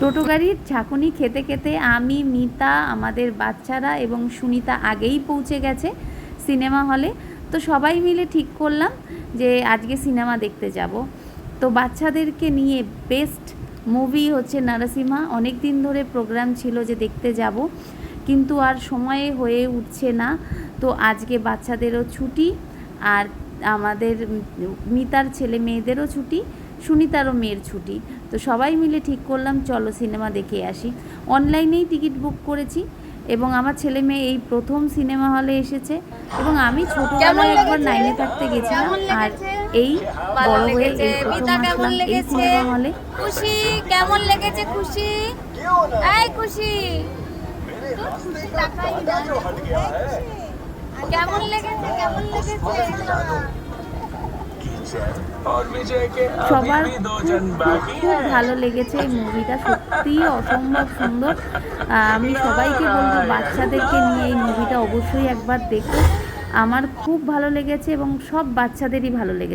টোটো গাড়ির ঝাঁকুনি খেতে খেতে আমি, মিতা, আমাদের বাচ্চারা এবং সুনিতা আগেই পৌঁছে গেছে সিনেমা হলে। তো সবাই মিলে ঠিক করলাম যে আজকে সিনেমা দেখতে যাব। তো বাচ্চাদেরকে নিয়ে বেস্ট মুভি হচ্ছে নারাসিমা। অনেক দিন ধরে প্রোগ্রাম ছিল যে দেখতে যাব, কিন্তু আর সময়ে হয়ে উঠছে না। তো আজকে বাচ্চাদেরও ছুটি, আর আমাদের মিতার ছেলে মেয়েদেরও ছুটি সুনিতারও মেয়ের ছুটি। তো সবাই মিলে ঠিক করলাম চলো সিনেমা দেখে আসি। অনলাইনেই টিকিট বুক করেছি এবং আমার ছেলে মেয়ে এই প্রথম সিনেমা হলে এসেছে এবং আমি ছোটবেলায় একবার নাইনে থাকতে গেছিলাম। আর এই বড় হয়ে এই প্রথম আসলাম এই সিনেমা হলে। খুশি? কেমন লেগেছে খুশি? এই খুশি। কেমন লেগেছে? কেমন লেগেছে? সবার খুব ভালো লেগেছে এই মুভিটা সত্যিই অসম্ভব সুন্দর। আমি সবাইকে বলব বাচ্চাদেরকে নিয়ে এই মুভিটা অবশ্যই একবার দেখো। আমার খুব ভালো লেগেছে এবং সব বাচ্চাদেরই ভালো লেগেছে।